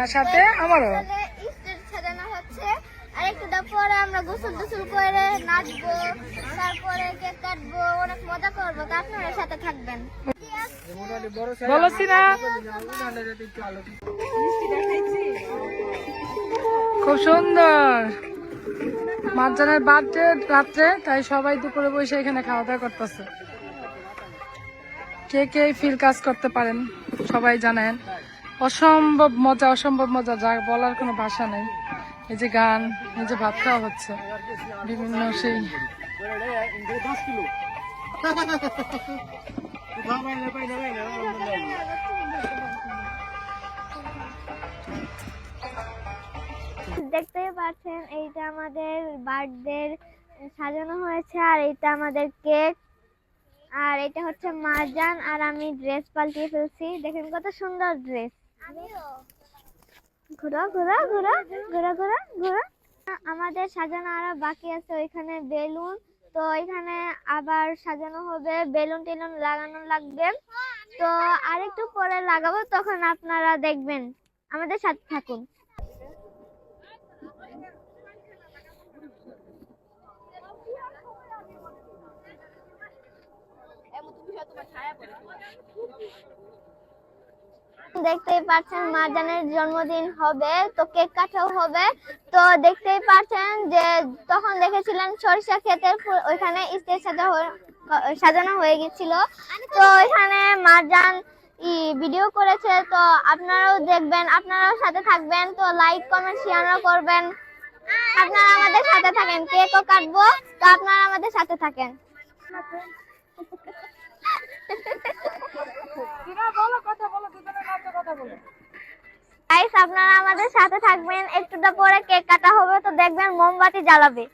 আর সাথে আমারও। স্টেজ সাজানো হচ্ছে। আর একটু পরে আমরা গোসল টোসল করে নাচবো তারপরে কেক কাটবো অনেক মজা করব। তা আপনারা সাথে থাকবেন। বলো সিনা। খুব সুন্দর। মাঝজানের বার্থডে রাত্রে তাই সবাই দুপুরে বসে এখানে খাওয়া দাওয়া করতেছে। কে কে ফিল কাজ করতে পারেন সবাই জানেন। অসম্ভব মজা অসম্ভব মজা, যা বলার কোনো ভাষা নেই। এই যে গান, এই যে ভাত খাওয়া হচ্ছে, বিভিন্ন সেই দেখতেই পাচ্ছেন, এইটা আমাদের বার্থডে সাজানো হয়েছে, আর এইটা আমাদের কেক। আর এটা হচ্ছে মারজান আর আমি ড্রেস পাল্টিয়ে ফেলছি। দেখেন কত সুন্দর ড্রেস। ঘোরা ঘোরা ঘোরা ঘোরা ঘোরা ঘোরা। আমাদের সাজানো আরও বাকি আছে, ওইখানে বেলুন। তো এখানে আবার সাজানো হবে, বেলুন টেলুন লাগানো লাগবে। তো আরেকটু পরে লাগাবো, তখন আপনারা দেখবেন। আমাদের সাথে থাকুন। দেখতেই পাচ্ছেন মারজানের জন্মদিন হবে, তো কেক কাটাও হবে। তো দেখতেই পাচ্ছেন যে তখন দেখেছিলেন সরিষা ক্ষেতের ওইখানে স্টেজ সাজা সাজানো হয়ে গেছিল। তো ওইখানে মারজান ই ভিডিও করেছে, তো আপনারাও দেখবেন, আপনারাও সাথে থাকবেন। তো লাইক কমেন্ট শেয়ারও করবেন। আপনারা আমাদের সাথে থাকেন, কেকও কাটবো, তো আপনারা আমাদের সাথে থাকেন। গাইস আপনারা আমাদের সাথে থাকবেন। একটুটা পরে কেক কাটা হবে তো দেখবেন মোমবাতি জ্বালাবে।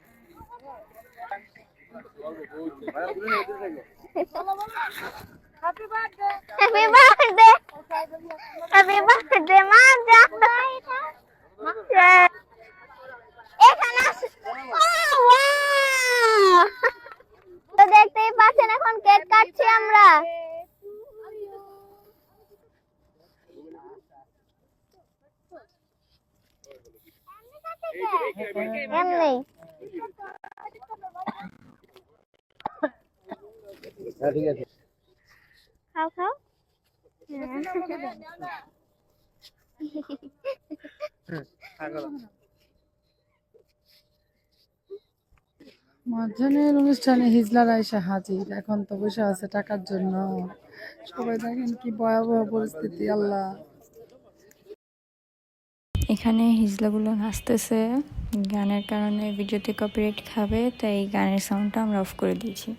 Happy birthday happy birthday happy যা এখানে আস- Oh, wow! তো দেখতেই পাচ্ছেন এখন কেক কাটছি আমরা এমনি ঠিক মাঝখানের অনুষ্ঠানে হিজলারা এসে হাজির। এখন তো বসে আছে টাকার জন্য। সবাই দেখেন কি ভয়াবহ পরিস্থিতি, আল্লাহ। এখানে হিজলাগুলো নাচতেছে। গানের কারণে ভিডিওতে কপিরাইট খাবে, তাই গানের সাউন্ডটা আমরা অফ করে দিয়েছি।